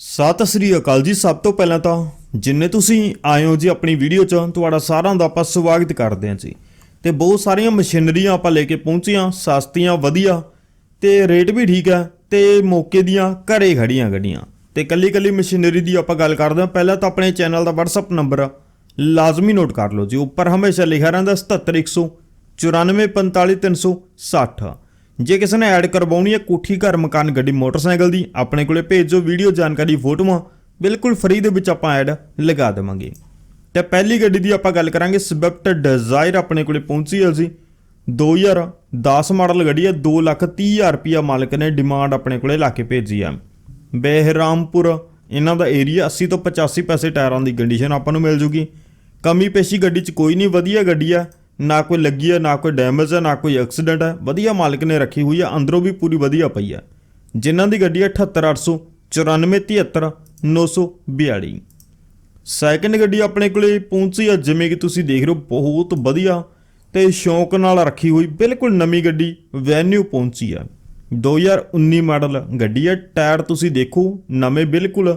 ਸਤਿ ਸ੍ਰੀ ਅਕਾਲ ਜੀ ਸਭ ਤੋਂ ਪਹਿਲਾਂ ਤਾਂ ਜਿੰਨੇ ਤੁਸੀਂ ਆਏ ਹੋ ਜੀ ਆਪਣੀ ਵੀਡੀਓ 'ਚ, ਤੁਹਾਡਾ ਸਾਰਿਆਂ ਦਾ ਆਪਾਂ ਸਵਾਗਤ ਕਰਦੇ ਹਾਂ ਜੀ। ਤੇ ਬਹੁਤ ਸਾਰੀਆਂ ਮਸ਼ੀਨਰੀਆਂ ਆਪਾਂ ਲੈ ਕੇ ਪਹੁੰਚੀਆਂ, ਸਸਤੀਆਂ ਵਧੀਆ ਤੇ ਰੇਟ ਵੀ ਠੀਕ ਹੈ ਤੇ ਮੌਕੇ ਦੀਆਂ ਘਰੇ ਖੜੀਆਂ ਗੱਡੀਆਂ। ਤੇ ਕੱਲੀ ਕੱਲੀ ਮਸ਼ੀਨਰੀ ਦੀ ਆਪਾਂ ਗੱਲ ਕਰਦੇ ਹਾਂ। ਪਹਿਲਾਂ ਤਾਂ ਆਪਣੇ ਚੈਨਲ ਦਾ WhatsApp ਨੰਬਰ ਲਾਜ਼ਮੀ ਨੋਟ ਕਰ ਲਓ ਜੀ। ਉੱਪਰ ਹਮੇਸ਼ਾ ਲਿਖਿਆ ਰਹਿੰਦਾ 77100 9445360 ਜੇ ਕਿਸੇ ਨੇ ਐਡ ਕਰਵਾਉਣੀ ਹੈ ਕੋਠੀ ਘਰ ਮਕਾਨ ਗੱਡੀ ਮੋਟਰਸਾਈਕਲ ਦੀ, ਆਪਣੇ ਕੋਲੇ ਭੇਜੋ, ਵੀਡੀਓ ਜਾਣਕਾਰੀ ਫੋਟੋਆਂ ਬਿਲਕੁਲ ਫ੍ਰੀ ਦੇ ਵਿੱਚ ਆਪਾਂ ਐਡ ਲਗਾ ਦੇਵਾਂਗੇ। ਤੇ ਪਹਿਲੀ ਗੱਡੀ ਦੀ ਆਪਾਂ ਗੱਲ ਕਰਾਂਗੇ, ਸਵਿਫਟ ਡਿਜ਼ਾਇਰ ਆਪਣੇ ਕੋਲੇ ਪਹੁੰਚੀ ਹੈ ਜੀ। 2010 ਮਾਡਲ ਗੱਡੀ ਹੈ 230000 ਰੁਪਿਆ ਮਾਲਕ ਨੇ ਡਿਮਾਂਡ ਆਪਣੇ ਕੋਲੇ ਲਾ ਕੇ ਭੇਜੀ ਆ ਬਹਿਰਾਮਪੁਰ, ਇਹਨਾਂ ਦਾ ਏਰੀਆ 80 ਤੋਂ 85 ਪੈਸੇ ਟਾਇਰਾਂ ਦੀ ਕੰਡੀਸ਼ਨ ਆਪਾਂ ਨੂੰ ਮਿਲ ਜੂਗੀ। ਕਮੀ ਪੇਸ਼ੀ ਗੱਡੀ 'ਚ ਕੋਈ ਨਹੀਂ, ਵਧੀਆ ਗੱਡੀ ਆ ਨਾ ਕੋਈ ਲੱਗੀ ਹੈ, ਨਾ ਕੋਈ ਡੈਮੇਜ ਹੈ, ਨਾ ਕੋਈ ਐਕਸੀਡੈਂਟ ਹੈ। ਵਧੀਆ ਮਾਲਕ ਨੇ ਰੱਖੀ ਹੋਈ ਹੈ, ਅੰਦਰੋਂ ਵੀ ਪੂਰੀ ਵਧੀਆ ਪਈ ਹੈ। ਜਿਨ੍ਹਾਂ ਦੀ ਗੱਡੀ ਹੈ 78800 9473 942 ਸੈਕੰਡ ਗੱਡੀ ਆਪਣੇ ਕੋਲੇ ਪਹੁੰਚੀ ਆ ਜਿਵੇਂ ਕਿ ਤੁਸੀਂ ਦੇਖ ਰਹੇ ਹੋ, ਬਹੁਤ ਵਧੀਆ ਤੇ ਸ਼ੌਂਕ ਨਾਲ ਰੱਖੀ ਹੋਈ, ਬਿਲਕੁਲ ਨਵੀਂ ਗੱਡੀ ਵੈਨਿਊ ਪਹੁੰਚੀ ਆ 2019 ਮਾਡਲ ਗੱਡੀ ਹੈ, ਟਾਇਰ ਤੁਸੀਂ ਦੇਖੋ, ਨਵੇਂ ਬਿਲਕੁਲ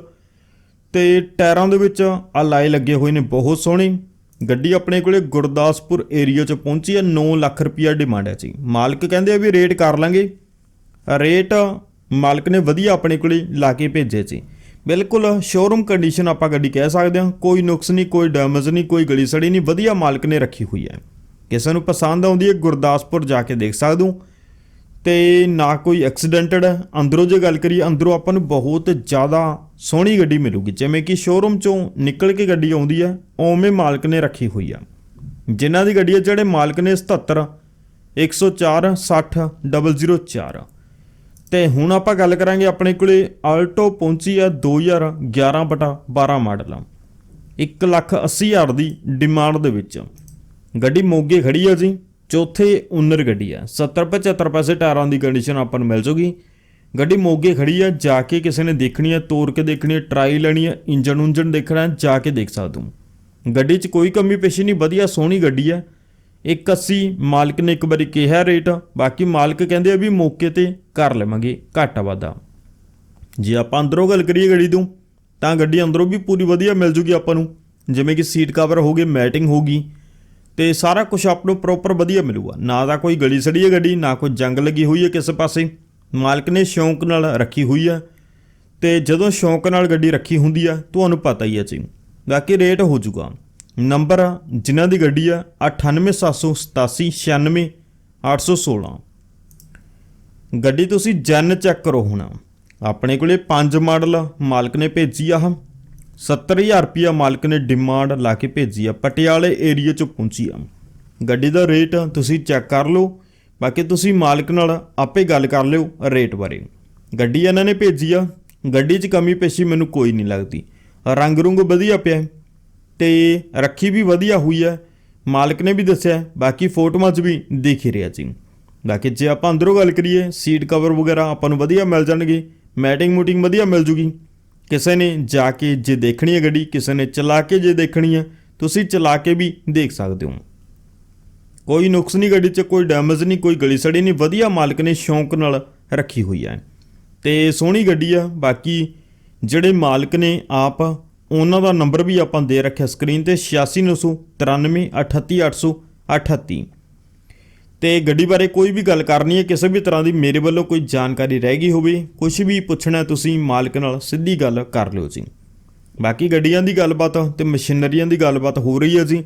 ਤੇ ਟਾਇਰਾਂ ਦੇ ਵਿੱਚ ਆ ਲਾਏ ਲੱਗੇ ਹੋਏ ਨੇ, ਬਹੁਤ ਸੋਹਣੇ। ਗੱਡੀ ਆਪਣੇ ਕੋਲੇ ਗੁਰਦਾਸਪੁਰ ਏਰੀਆ 'ਚ ਪਹੁੰਚੀ ਹੈ 9 ਲੱਖ ਰੁਪਿਆ ਡਿਮਾਂਡ ਹੈ ਜੀ। ਮਾਲਕ ਕਹਿੰਦੇ ਆ ਵੀ ਰੇਟ ਕਰ ਲਾਂਗੇ। ਰੇਟ ਮਾਲਕ ਨੇ ਵਧੀਆ ਆਪਣੇ ਕੋਲੇ ਲਾ ਕੇ ਭੇਜੇ ਜੀ। ਬਿਲਕੁਲ ਸ਼ੋਰੂਮ ਕੰਡੀਸ਼ਨ ਆਪਾਂ ਗੱਡੀ ਕਹਿ ਸਕਦੇ ਹਾਂ, ਕੋਈ ਨੁਕਸ ਨਹੀਂ, ਕੋਈ ਡੈਮੇਜ ਨਹੀਂ, ਕੋਈ ਗਲੀ ਸੜੀ ਨਹੀਂ, ਵਧੀਆ ਮਾਲਕ ਨੇ ਰੱਖੀ ਹੋਈ ਹੈ। ਕਿਸੇ ਨੂੰ ਪਸੰਦ ਆਉਂਦੀ ਹੈ, ਗੁਰਦਾਸਪੁਰ ਜਾ ਕੇ ਦੇਖ ਸਕਦੇ ਹੋ। ਤੇ ਨਾ ਕੋਈ ਐਕਸੀਡੈਂਟਡ ਹੈ ਅੰਦਰੋਂ ਜੇ ਗੱਲ ਕਰੀਏ, ਅੰਦਰੋਂ ਆਪਾਂ ਨੂੰ ਬਹੁਤ ਜ਼ਿਆਦਾ ਸੋਹਣੀ ਗੱਡੀ ਮਿਲੂਗੀ। ਜਿਵੇਂ ਕਿ ਸ਼ੋਰੂਮ ਚੋਂ ਨਿਕਲ ਕੇ ਗੱਡੀ ਆਉਂਦੀ ਹੈ ਓਵੇਂ ਮਾਲਕ ਨੇ ਰੱਖੀ ਹੋਈ ਆ। ਜਿਨ੍ਹਾਂ ਦੀ ਗੱਡੀ ਹੈ ਜਿਹੜੇ ਮਾਲਕ ਨੇ 77 104 60 004 ਤੇ ਹੁਣ ਆਪਾਂ ਗੱਲ ਕਰਾਂਗੇ ਆਪਣੇ ਕੋਲੇ ਆਲਟੋ ਪਹੁੰਚੀ ਆ 2011 ਬਟਾ 12 ਮਾਡਲ। ਆ 1 ਲੱਖ 80 ਹਜ਼ਾਰ ਦੀ ਡਿਮਾਂਡ ਦੇ ਵਿੱਚ। ਗੱਡੀ ਮੋਗੇ ਖੜੀ ਆ ਜੀ। ਚੌਥੇ ਓਨਰ ਗੱਡੀ ਆ। 70 75 ਪੈਸੇ ਟਾਇਰਾਂ ਦੀ ਕੰਡੀਸ਼ਨ ਆਪਾਂ ਨੂੰ ਮਿਲ ਜੂਗੀ। ਗੱਡੀ ਮੋਗੇ ਖੜੀ ਆ, ਜਾ ਕੇ ਕਿਸੇ ਨੇ ਦੇਖਣੀ ਆ, ਤੋਰ ਕੇ ਦੇਖਣੀ ਆ ਟਰਾਈ ਲੈਣੀ ਆ ਇੰਜਨ ਉਂਜਨ ਦੇਖਣਾ ਜਾ ਕੇ ਦੇਖ ਸਕਦੇ ਹੋ। ਗੱਡੀ 'ਚ ਕੋਈ ਕਮੀ ਪੇਸ਼ੀ ਨਹੀਂ, ਵਧੀਆ ਸੋਹਣੀ ਗੱਡੀ ਆ। 180 ਮਾਲਕ ਨੇ ਇੱਕ ਵਾਰੀ ਕਿਹਾ ਰੇਟ, ਬਾਕੀ ਮਾਲਕ ਕਹਿੰਦੇ ਆ ਵੀ ਮੌਕੇ ਤੇ ਕਰ ਲਵਾਂਗੇ, ਘਾਟਾ ਵਾਧਾ। ਜੇ ਆਪਾਂ ਅੰਦਰੋਂ ਗੱਲ ਕਰੀਏ ਗੱਡੀ ਤੋਂ, ਤਾਂ ਗੱਡੀ ਅੰਦਰੋਂ ਵੀ ਪੂਰੀ ਵਧੀਆ ਮਿਲ ਜੂਗੀ ਆਪਾਂ ਨੂੰ। ਜਿਵੇਂ ਕਿ ਸੀਟ ਕਵਰ ਹੋ ਗਏ ਮੈਟਿੰਗ ਹੋਗੀ ਤੇ ਸਾਰਾ ਕੁਝ ਆਪ ਨੂੰ ਪ੍ਰੋਪਰ ਵਧੀਆ ਮਿਲੂਗਾ। ਨਾ ਤਾਂ ਕੋਈ ਗਲੀ ਸੜੀ ਹੈ ਗੱਡੀ ਨਾ ਕੋਈ ਜੰਗ ਲੱਗੀ ਹੋਈ ਹੈ ਕਿਸੇ ਪਾਸੇ। ਮਾਲਕ ਨੇ ਸ਼ੌਂਕ ਨਾਲ ਰੱਖੀ ਹੋਈ ਹੈ ਤੇ ਜਦੋਂ ਸ਼ੌਂਕ ਨਾਲ ਗੱਡੀ ਰੱਖੀ ਹੁੰਦੀ ਆ ਤੁਹਾਨੂੰ ਪਤਾ ਹੀ ਹੈ ਜੀ। ਬਾਕੀ ਰੇਟ ਹੋ ਜਾਊਗਾ ਨੰਬਰ ਆ, ਜਿਨ੍ਹਾਂ ਦੀ ਗੱਡੀ ਆ 987889 816 ਗੱਡੀ ਤੁਸੀਂ ਜਨ ਚੈੱਕ ਕਰੋ ਹੁਣ। ਆਪਣੇ ਕੋਲੇ 5 ਮਾਡਲ ਮਾਲਕ ਨੇ ਭੇਜੀ ਆ 70000 ਰੁਪਿਆ ਮਾਲਕ ਨੇ ਡਿਮਾਂਡ ਲਾ ਕੇ ਭੇਜੀ ਆ, ਪਟਿਆਲੇ ਏਰੀਆ ਚ ਪਹੁੰਚੀ ਆ। ਗੱਡੀ ਦਾ ਰੇਟ ਤੁਸੀਂ ਚੈੱਕ ਕਰ ਲਓ, ਬਾਕੀ ਤੁਸੀਂ ਮਾਲਕ ਨਾਲ ਆਪੇ ਗੱਲ ਕਰ ਲਿਓ ਰੇਟ ਬਾਰੇ। ਗੱਡੀ ਇਹਨਾਂ ਨੇ ਭੇਜੀ ਆ, ਗੱਡੀ 'ਚ ਕਮੀ ਪੇਸ਼ੀ ਮੈਨੂੰ ਕੋਈ ਨਹੀਂ ਲੱਗਦੀ। ਰੰਗ ਰੁੰਗ ਵਧੀਆ ਪਿਆ ਹੈ ਤੇ ਰੱਖੀ ਵੀ ਵਧੀਆ ਹੋਈ ਹੈ। ਮਾਲਕ ਨੇ ਵੀ ਦੱਸਿਆ ਬਾਕੀ ਫੋਟੋਆਂ 'ਚ ਵੀ ਦਿਖ ਹੀ ਰਿਹਾ ਜੀ ਬਾਕੀ ਜੇ ਆਪਾਂ ਅੰਦਰੋਂ ਗੱਲ ਕਰੀਏ ਸੀਟ ਕਵਰ ਵਗੈਰਾ ਆਪਾਂ ਨੂੰ ਵਧੀਆ ਮਿਲ ਜਾਣਗੇ ਮੈਟਿੰਗ ਮੂਟਿੰਗ ਵਧੀਆ ਮਿਲ ਜੂਗੀ। ਕਿਸੇ ਨੇ ਜਾ ਕੇ ਜੇ ਦੇਖਣੀ ਹੈ ਗੱਡੀ, ਕਿਸੇ ਨੇ ਚਲਾ ਕੇ ਜੇ ਦੇਖਣੀ ਹੈ, ਤੁਸੀਂ ਚਲਾ ਕੇ ਵੀ ਦੇਖ ਸਕਦੇ ਹੋ। ਕੋਈ ਨੁਕਸ ਨਹੀਂ ਗੱਡੀ 'ਚ, ਕੋਈ ਡੈਮੇਜ ਨਹੀਂ, ਕੋਈ ਗਲੀ ਸੜੀ ਨਹੀਂ, ਵਧੀਆ ਮਾਲਕ ਨੇ ਸ਼ੌਂਕ ਨਾਲ ਰੱਖੀ ਹੋਈ ਹੈ। ਤੇ ਸੋਹਣੀ ਗੱਡੀ ਆ, ਬਾਕੀ ਜਿਹੜੇ ਮਾਲਕ ਨੇ ਆਪ, ਉਹਨਾਂ ਦਾ ਨੰਬਰ ਵੀ ਆਪਾਂ ਦੇ ਰੱਖਿਆ ਸਕਰੀਨ ਤੇ 8699 38838 ਤੇ ਗੱਡੀ ਬਾਰੇ ਕੋਈ ਵੀ ਗੱਲ ਕਰਨੀ ਹੈ, ਕਿਸੇ ਵੀ ਤਰ੍ਹਾਂ ਦੀ ਮੇਰੇ ਵੱਲੋਂ ਕੋਈ ਜਾਣਕਾਰੀ ਰਹਿ ਗਈ ਹੋਵੇ ਕੁਝ ਵੀ ਪੁੱਛਣਾ ਤੁਸੀਂ ਮਾਲਕ ਨਾਲ ਸਿੱਧੀ ਗੱਲ ਕਰ ਲਿਓ ਜੀ। ਬਾਕੀ ਗੱਡੀਆਂ ਦੀ ਗੱਲਬਾਤ ਤੇ ਮਸ਼ੀਨਰੀਆਂ ਦੀ ਗੱਲਬਾਤ ਹੋ ਰਹੀ ਹੈ ਜੀ।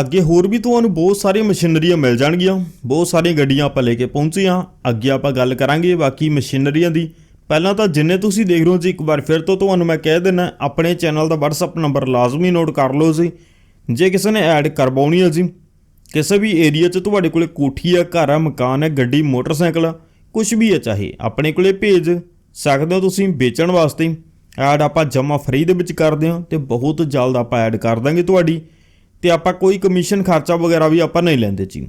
ਅੱਗੇ ਹੋਰ ਵੀ ਤੁਹਾਨੂੰ ਬਹੁਤ ਸਾਰੀਆਂ ਮਸ਼ੀਨਰੀਆਂ ਮਿਲ ਜਾਣਗੀਆਂ, ਬਹੁਤ ਸਾਰੀਆਂ ਗੱਡੀਆਂ ਆਪਾਂ ਲੈ ਕੇ ਪਹੁੰਚੇ ਹਾਂ। ਅੱਗੇ ਆਪਾਂ ਗੱਲ ਕਰਾਂਗੇ ਬਾਕੀ ਮਸ਼ੀਨਰੀਆਂ ਦੀ। ਪਹਿਲਾਂ ਤਾਂ ਜਿੰਨੇ ਤੁਸੀਂ ਦੇਖ ਰਹੇ ਹੋ ਜੀ, ਇੱਕ ਵਾਰ ਫਿਰ ਤੋਂ ਤੁਹਾਨੂੰ ਮੈਂ ਕਹਿ ਦਿੰਦਾ, ਆਪਣੇ ਚੈਨਲ ਦਾ WhatsApp ਨੰਬਰ ਲਾਜ਼ਮੀ ਨੋਟ ਕਰ ਲਓ ਜੀ। ਜੇ ਕਿਸੇ ਨੇ ਐਡ ਕਰਵਾਉਣੀ ਹੈ ਜੀ ਕਿਸੇ ਵੀ ਏਰੀਆ 'ਚ ਤੁਹਾਡੇ ਕੋਲੇ ਕੋਠੀ ਆ, ਘਰ ਆ, ਮਕਾਨ ਹੈ ਗੱਡੀ, ਮੋਟਰਸਾਈਕਲ ਆ ਕੁਝ ਵੀ ਹੈ ਚਾਹੇ, ਆਪਣੇ ਕੋਲੇ ਭੇਜ ਸਕਦੇ ਹੋ ਤੁਸੀਂ ਵੇਚਣ ਵਾਸਤੇ। ਐਡ ਆਪਾਂ ਜਮਾ ਫਰੀ ਦੇ ਵਿੱਚ ਕਰਦੇ ਹਾਂ ਤੇ ਬਹੁਤ ਜਲਦ ਆਪਾਂ ਐਡ ਕਰ ਦਾਂਗੇ ਤੁਹਾਡੀ। ਤੇ ਆਪਾਂ ਕੋਈ ਕਮਿਸ਼ਨ ਖਰਚਾ ਵਗੈਰਾ ਵੀ ਆਪਾਂ ਨਹੀਂ ਲੈਂਦੇ ਜੀ।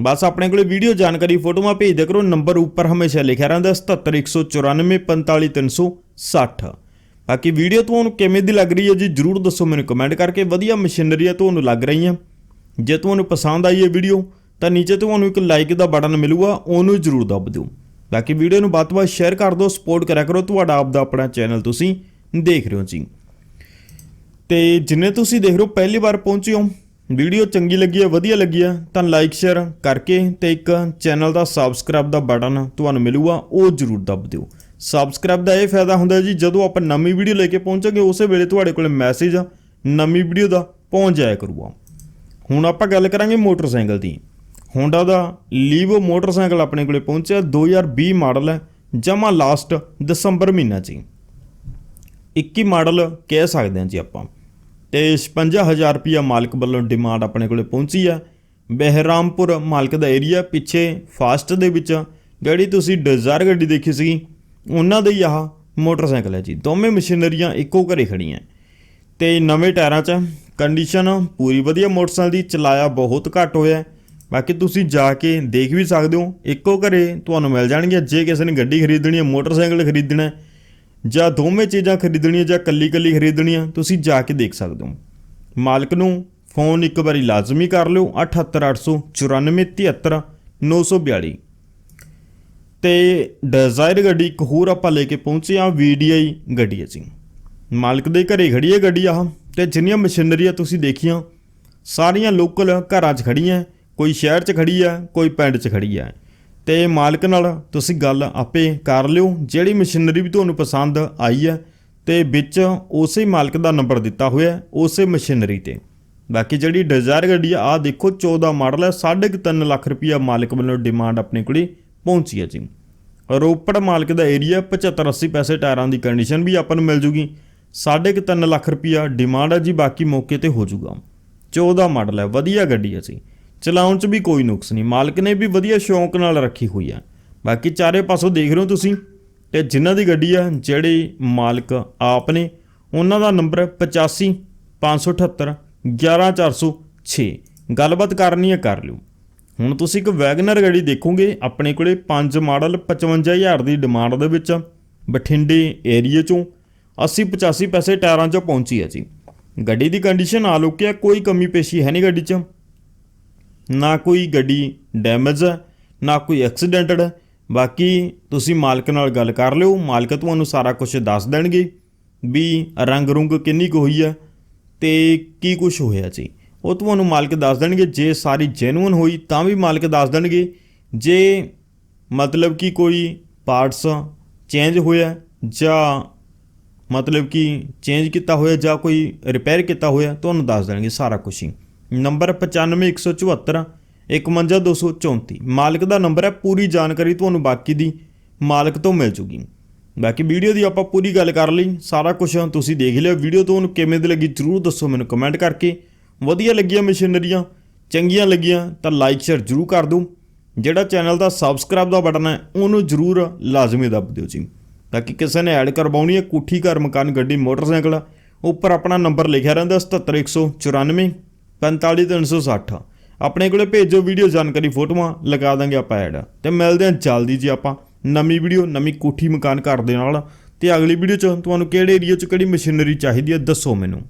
ਬਸ ਆਪਣੇ ਕੋਲੇ ਵੀਡੀਓ ਜਾਣਕਾਰੀ, ਫੋਟੋਆਂ ਭੇਜ ਦਿਆ ਕਰੋ ਨੰਬਰ ਉੱਪਰ ਹਮੇਸ਼ਾ ਲਿਖਿਆ ਰਹਿੰਦਾ 7714945360 ਬਾਕੀ ਵੀਡੀਓ ਤੁਹਾਨੂੰ ਕਿਵੇਂ ਦੀ ਲੱਗ ਰਹੀ ਹੈ ਜੀ, ਜਰੂਰ ਦੱਸੋ ਮੈਨੂੰ ਕਮੈਂਟ ਕਰਕੇ। ਵਧੀਆ ਮਸ਼ੀਨਰੀ ਤੁਹਾਨੂੰ ਲੱਗ ਰਹੀਆਂ। ਜੇ ਤੁਹਾਨੂੰ ਪਸੰਦ ਆਈ ਇਹ ਵੀਡੀਓ, ਤਾਂ ਨੀਚੇ ਤੁਹਾਨੂੰ ਇੱਕ ਲਾਈਕ ਦਾ ਬਟਨ ਮਿਲੂਗਾ, ਉਹਨੂੰ ਜਰੂਰ ਦਬ ਦਿਓ। ਬਾਕੀ ਵੀਡੀਓ ਨੂੰ ਵੱਧ ਤੋਂ ਵੱਧ ਸ਼ੇਅਰ ਕਰ ਦਿਓ ਸਪੋਰਟ ਕਰਿਆ ਕਰੋ, ਤੁਹਾਡਾ ਆਪ ਦਾ ਆਪਣਾ ਚੈਨਲ ਤੁਸੀਂ ਦੇਖ ਰਹੇ ਹੋ ਜੀ। ਤੇ ਜਿੰਨੇ ਤੁਸੀਂ ਦੇਖ ਰਹੇ ਹੋ, ਪਹਿਲੀ ਵਾਰ ਪਹੁੰਚੇ ਹੋ, ਵੀਡੀਓ ਚੰਗੀ ਲੱਗੀ ਹੈ, ਵਧੀਆ ਲੱਗੀ ਹੈ, ਤਾਂ ਲਾਈਕ ਸ਼ੇਅਰ ਕਰਕੇ ਤੇ ਇੱਕ ਚੈਨਲ ਦਾ ਸਬਸਕ੍ਰਾਈਬ ਦਾ ਬਟਨ ਤੁਹਾਨੂੰ ਮਿਲੂਗਾ, ਉਹ ਜ਼ਰੂਰ ਦੱਬ ਦਿਓ। ਸਬਸਕ੍ਰਾਈਬ ਦਾ ਇਹ ਫਾਇਦਾ ਹੁੰਦਾ ਜੀ, ਜਦੋਂ ਆਪਾਂ ਨਵੀਂ ਵੀਡੀਓ ਲੈ ਕੇ ਪਹੁੰਚਾਂਗੇ, ਉਸੇ ਵੇਲੇ ਤੁਹਾਡੇ ਕੋਲ ਮੈਸੇਜ ਨਵੀਂ ਵੀਡੀਓ ਦਾ ਪਹੁੰਚ ਜਾਇਆ ਕਰੂਗਾ। ਹੁਣ ਆਪਾਂ ਗੱਲ ਕਰਾਂਗੇ ਮੋਟਰਸਾਈਕਲ ਦੀ। ਹੋਂਡਾ ਦਾ ਲੀਵੋ ਮੋਟਰਸਾਈਕਲ ਆਪਣੇ ਕੋਲੇ ਪਹੁੰਚਿਆ 2020 ਮਾਡਲ ਹੈ, ਜਮਾ ਲਾਸਟ ਦਸੰਬਰ ਮਹੀਨਾ 'ਚ ਹੀ 21 ਮਾਡਲ ਕਹਿ ਸਕਦੇ ਹਾਂ ਜੀ ਆਪਾਂ। ਤੇ 56000 ਰੁਪਿਆ ਮਾਲਕ ਵੱਲੋਂ ਡਿਮਾਂਡ ਆਪਣੇ ਕੋਲੇ ਪਹੁੰਚੀ ਹੈ ਬਹਿਰਾਮਪੁਰ ਮਾਲਕ ਦਾ ਏਰੀਆ ਪਿੱਛੇ ਫਾਸਟ ਦੇ ਵਿੱਚ, ਜਿਹੜੀ ਤੁਸੀਂ ਡਿਜ਼ਾਇਰ ਗੱਡੀ ਦੇਖੀ ਸੀ ਉਹਨਾਂ ਦਾ ਹੀ ਆਹ ਮੋਟਰਸਾਈਕਲ ਹੈ ਜੀ। ਦੋਵੇਂ ਮਸ਼ੀਨਰੀਆਂ ਇੱਕੋ ਘਰੇ ਖੜੀਆਂ ਤੇ ਨਵੇਂ ਟਾਇਰਾਂ 'ਚ ਕੰਡੀਸ਼ਨ ਪੂਰੀ ਵਧੀਆ ਮੋਟਰਸਾਈਕਲ ਦੀ ਚਲਾਇਆ ਬਹੁਤ ਘੱਟ ਹੋਇਆ ਬਾਕੀ ਤੁਸੀਂ ਜਾ ਕੇ ਦੇਖ ਵੀ ਸਕਦੇ ਹੋ, ਇੱਕੋ ਘਰੇ ਤੁਹਾਨੂੰ ਮਿਲ ਜਾਣਗੀਆਂ ਜੇ ਕਿਸੇ ਨੇ ਗੱਡੀ ਖਰੀਦਣੀ ਹੈ, ਮੋਟਰਸਾਈਕਲ ਖਰੀਦਣਾ ਜਾਂ ਦੋਵੇਂ ਚੀਜ਼ਾਂ ਖਰੀਦਣੀਆਂ ਜਾਂ ਕੱਲੀ ਕੱਲੀ ਖਰੀਦਣੀਆਂ, ਤੁਸੀਂ ਜਾ ਕੇ ਦੇਖ ਸਕਦੇ ਹੋ। ਮਾਲਕ ਨੂੰ ਫੋਨ ਇੱਕ ਵਾਰੀ ਲਾਜ਼ਮੀ ਕਰ ਲਿਓ 7889473942 ਤੇ ਡਿਜ਼ਾਇਰ ਗੱਡੀ ਇੱਕ ਹੋਰ ਆਪਾਂ ਲੈ ਕੇ ਪਹੁੰਚੇ ਆ VDI ਗੱਡੀ ਅਸੀਂ। ਮਾਲਕ ਦੇ ਘਰੇ ਖੜੀ ਹੈ ਗੱਡੀ ਆਹ। ਤੇ ਜਿੰਨੀਆਂ ਮਸ਼ੀਨਰੀਆਂ ਤੁਸੀਂ ਦੇਖੀਆਂ, ਸਾਰੀਆਂ ਲੋਕਲ ਘਰਾਂ 'ਚ ਖੜੀਆਂ ਕੋਈ ਸ਼ਹਿਰ 'ਚ ਖੜੀ ਆ, ਕੋਈ ਪਿੰਡ 'ਚ ਖੜੀ ਆ। ਤੇ ਮਾਲਕ ਨਾਲ ਤੁਸੀਂ ਗੱਲ ਆਪੇ ਕਰ ਲਿਓ, ਜਿਹੜੀ ਮਸ਼ੀਨਰੀ ਵੀ ਤੁਹਾਨੂੰ ਪਸੰਦ ਆਈ ਹੈ ਤੇ ਵਿੱਚ ਉਸੇ ਮਾਲਕ ਦਾ ਨੰਬਰ ਦਿੱਤਾ ਹੋਇਆ, ਉਸੇ ਮਸ਼ੀਨਰੀ ਤੇ। ਬਾਕੀ ਜਿਹੜੀ ਡਿਜ਼ਾਇਰ ਗੱਡੀ ਆ, ਆਹ ਦੇਖੋ 14 ਮਾਡਲ ਹੈ 3.5 ਲੱਖ ਰੁਪਈਆ ਮਾਲਕ ਵੱਲੋਂ ਡਿਮਾਂਡ ਆਪਣੇ ਕੋਲੇ ਪਹੁੰਚੀ ਹੈ ਜੀ। ਰੋਪੜ ਮਾਲਕ ਦਾ ਏਰੀਆ 75 80 ਪੈਸੇ ਟਾਇਰਾਂ ਦੀ ਕੰਡੀਸ਼ਨ ਵੀ ਆਪਾਂ ਨੂੰ ਮਿਲ ਜੂਗੀ। 3.5 ਲੱਖ ਰੁਪਈਆ ਡਿਮਾਂਡ ਹੈ ਜੀ, ਬਾਕੀ ਮੌਕੇ ਤੇ ਹੋ ਜੂਗਾ 14 ਮਾਡਲ ਹੈ, ਵਧੀਆ ਗੱਡੀ ਹੈ ਜੀ। ਚਲਾਉਣ 'ਚ ਵੀ ਕੋਈ ਨੁਕਸ ਨਹੀਂ, ਮਾਲਕ ਨੇ ਵੀ ਵਧੀਆ ਸ਼ੌਂਕ ਨਾਲ ਰੱਖੀ ਹੋਈ ਹੈ ਬਾਕੀ ਚਾਰੇ ਪਾਸੋਂ ਦੇਖ ਰਹੇ ਹੋ ਤੁਸੀਂ, ਤੇ ਜਿਨ੍ਹਾਂ ਦੀ ਗੱਡੀ ਆ, ਜਿਹੜੇ ਮਾਲਕ ਆਪ ਨੇ, ਉਹਨਾਂ ਦਾ ਨੰਬਰ 85 578 11406 ਗੱਲਬਾਤ ਕਰਨੀ ਹੈ, ਕਰ ਲਿਓ। ਹੁਣ ਤੁਸੀਂ ਇੱਕ ਵੈਗਨਰ ਗੱਡੀ ਦੇਖੋਗੇ, ਆਪਣੇ ਕੋਲੇ 5 ਮਾਡਲ 55000 ਦੀ ਡਿਮਾਂਡ ਦੇ ਵਿੱਚ, ਬਠਿੰਡੇ ਏਰੀਏ ਚੋਂ। 80 85 ਪੈਸੇ ਟਾਇਰਾਂ 'ਚੋਂ ਪਹੁੰਚੀ ਹੈ ਜੀ। ਗੱਡੀ ਦੀ ਕੰਡੀਸ਼ਨ ਆ ਲੋਕਿਆ ਕੋਈ ਕਮੀ ਪੇਸ਼ੀ ਹੈ ਨਹੀਂ ਗੱਡੀ 'ਚ। ਨਾ ਕੋਈ ਗੱਡੀ ਡੈਮੇਜ ਹੈ, ਨਾ ਕੋਈ ਐਕਸੀਡੈਂਟਡ ਹੈ। ਬਾਕੀ ਤੁਸੀਂ ਮਾਲਕ ਨਾਲ ਗੱਲ ਕਰ ਲਿਓ, ਮਾਲਕ ਤੁਹਾਨੂੰ ਸਾਰਾ ਕੁਝ ਦੱਸ ਦੇਣਗੇ ਵੀ ਰੰਗ ਰੁੰਗ ਕਿੰਨੀ ਕੁ ਹੋਈ ਹੈ ਤੇ ਕੀ ਕੁਝ ਹੋਇਆ ਜੀ। ਉਹ ਤੁਹਾਨੂੰ ਮਾਲਕ ਦੱਸ ਦੇਣਗੇ, ਜੇ ਸਾਰੀ ਜੈਨੂਇਨ ਹੋਈ ਤਾਂ ਵੀ ਮਾਲਕ ਦੱਸ ਦੇਣਗੇ। ਜੇ ਮਤਲਬ ਕਿ ਕੋਈ ਪਾਰਟਸ ਚੇਂਜ ਹੋਇਆ ਜਾਂ ਮਤਲਬ ਕਿ ਚੇਂਜ ਕੀਤਾ ਹੋਇਆ ਜਾਂ ਕੋਈ ਰਿਪੇਅਰ ਕੀਤਾ ਹੋਇਆ, ਤੁਹਾਨੂੰ ਦੱਸ ਦੇਣਗੇ ਸਾਰਾ ਕੁਝ ਹੀ। ਨੰਬਰ 95174 51234 ਮਾਲਕ ਦਾ ਨੰਬਰ ਹੈ, ਪੂਰੀ ਜਾਣਕਾਰੀ ਤੁਹਾਨੂੰ ਬਾਕੀ ਦੀ ਮਾਲਕ ਤੋਂ ਮਿਲ ਜੂਗੀ। ਬਾਕੀ ਵੀਡੀਓ ਦੀ ਆਪਾਂ ਪੂਰੀ ਗੱਲ ਕਰ ਲਈ, ਸਾਰਾ ਕੁਝ ਤੁਸੀਂ ਦੇਖ ਲਿਆ। ਵੀਡੀਓ ਤੁਹਾਨੂੰ ਕਿਵੇਂ ਦੀ ਲੱਗੀ ਜਰੂਰ ਦੱਸੋ ਮੈਨੂੰ ਕਮੈਂਟ ਕਰਕੇ। ਵਧੀਆ ਲੱਗੀਆਂ ਮਸ਼ੀਨਰੀਆਂ, ਚੰਗੀਆਂ ਲੱਗੀਆਂ ਤਾਂ ਲਾਈਕ ਸ਼ੇਅਰ ਜਰੂਰ ਕਰ ਦਿਓ। ਜਿਹੜਾ ਚੈਨਲ ਦਾ ਸਬਸਕ੍ਰਾਈਬ ਦਾ ਬਟਨ ਹੈ, ਉਹਨੂੰ ਜਰੂਰ ਲਾਜ਼ਮੀ ਦੱਬ ਦਿਓ ਜੀ। ਤਾਂ ਕਿ ਕਿਸੇ ਨੇ ਐਡ ਕਰਵਾਉਣੀ ਹੈ ਕੋਠੀ ਘਰ ਮਕਾਨ ਗੱਡੀ ਮੋਟਰਸਾਈਕਲ। ਉੱਪਰ ਆਪਣਾ ਨੰਬਰ ਲਿਖਿਆ ਰਹਿੰਦਾ 77194 45360 ਆਪਣੇ ਕੋਲੇ ਭੇਜੋ ਵੀਡੀਓ ਜਾਣਕਾਰੀ ਫੋਟੋਆਂ, ਲਗਾ ਦਾਂਗੇ ਆਪਾਂ ਐਡ। ਤੇ ਮਿਲਦੇ ਹਾਂ ਜਲਦੀ ਜੀ ਆਪਾਂ ਨਵੀਂ ਵੀਡੀਓ, ਨਵੀਂ ਕੋਠੀ ਮਕਾਨ ਘਰ ਦੇ ਨਾਲ। ਤੇ ਅਗਲੀ ਵੀਡੀਓ ਚ ਤੁਹਾਨੂੰ ਕਿਹੜੇ ਏਰੀਆ ਚ ਕਿਹੜੀ ਮਸ਼ੀਨਰੀ ਚਾਹੀਦੀ ਹੈ ਦੱਸੋ ਮੈਨੂੰ।